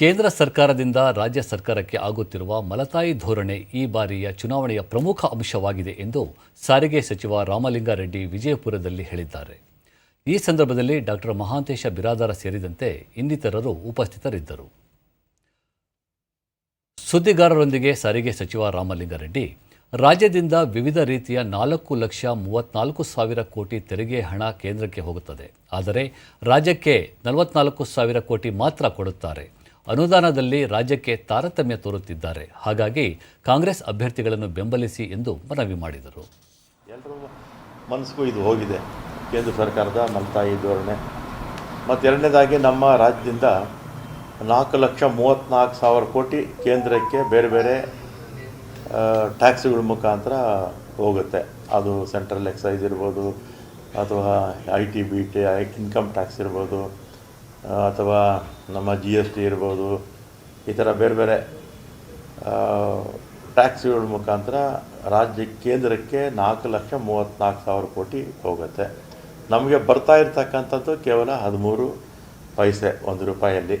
ಕೇಂದ್ರ ಸರ್ಕಾರದಿಂದ ರಾಜ್ಯ ಸರ್ಕಾರಕ್ಕೆ ಆಗುತ್ತಿರುವ ಮಲತಾಯಿ ಧೋರಣೆ ಈ ಬಾರಿಯ ಚುನಾವಣೆಯ ಪ್ರಮುಖ ಅಂಶವಾಗಿದೆ ಎಂದು ಸಾರಿಗೆ ಸಚಿವ ರಾಮಲಿಂಗಾರೆಡ್ಡಿ ವಿಜಯಪುರದಲ್ಲಿ ಹೇಳಿದ್ದಾರೆ. ಈ ಸಂದರ್ಭದಲ್ಲಿ ಡಾಕ್ಟರ್ ಮಹಾಂತೇಶ ಬಿರಾದಾರ ಸೇರಿದಂತೆ ಇನ್ನಿತರರು ಉಪಸ್ಥಿತರಿದ್ದರು. ಸುದ್ದಿಗಾರರೊಂದಿಗೆ ಸಾರಿಗೆ ಸಚಿವ ರಾಮಲಿಂಗಾರೆಡ್ಡಿ, ರಾಜ್ಯದಿಂದ ವಿವಿಧ ರೀತಿಯ ನಾಲ್ಕು ಲಕ್ಷ ಮೂವತ್ನಾಲ್ಕು ಸಾವಿರ ಕೋಟಿ ತೆರಿಗೆ ಹಣ ಕೇಂದ್ರಕ್ಕೆ ಹೋಗುತ್ತದೆ. ಆದರೆ ರಾಜ್ಯಕ್ಕೆ ನಲವತ್ನಾಲ್ಕು ಸಾವಿರ ಕೋಟಿ ಮಾತ್ರ ಕೊಡುತ್ತಾರೆ. ಅನುದಾನದಲ್ಲಿ ರಾಜ್ಯಕ್ಕೆ ತಾರತಮ್ಯ ತೋರುತ್ತಿದ್ದಾರೆ. ಹಾಗಾಗಿ ಕಾಂಗ್ರೆಸ್ ಅಭ್ಯರ್ಥಿಗಳನ್ನು ಬೆಂಬಲಿಸಿ ಎಂದು ಮನವಿ ಮಾಡಿದರು. ಎಲ್ಲರೂ ಮನಸ್ಸಿಗೂ ಇದು ಹೋಗಿದೆ. ಕೇಂದ್ರ ಸರ್ಕಾರದ ಮಲ್ತಾಯಿ ಧೋರಣೆ. ಮತ್ತು ಎರಡನೇದಾಗಿ ನಮ್ಮ ರಾಜ್ಯದಿಂದ ನಾಲ್ಕು ಲಕ್ಷ ಮೂವತ್ತ್ನಾಲ್ಕು ಸಾವಿರ ಕೋಟಿ ಕೇಂದ್ರಕ್ಕೆ ಬೇರೆ ಬೇರೆ ಟ್ಯಾಕ್ಸ್ಗಳ ಮುಖಾಂತರ ಹೋಗುತ್ತೆ. ಅದು ಸೆಂಟ್ರಲ್ ಎಕ್ಸೈಸ್ ಇರ್ಬೋದು, ಅಥವಾ I T B T income tax ಇರ್ಬೋದು ಅಥವಾ ನಮ್ಮ ಜಿ ಎಸ್ ಟಿ ಇರ್ಬೋದು, ಈ ಥರ ಬೇರೆ ಬೇರೆ ಟ್ಯಾಕ್ಸ್ಗಳ ಮುಖಾಂತರ ರಾಜ್ಯ ಕೇಂದ್ರಕ್ಕೆ ನಾಲ್ಕು ಲಕ್ಷ ಮೂವತ್ತ್ನಾಲ್ಕು ಸಾವಿರ ಕೋಟಿ ಹೋಗುತ್ತೆ. ನಮಗೆ ಬರ್ತಾ ಇರ್ತಕ್ಕಂಥದ್ದು ಕೇವಲ ಹದಿಮೂರು ಪೈಸೆ, ಒಂದು ರೂಪಾಯಲ್ಲಿ.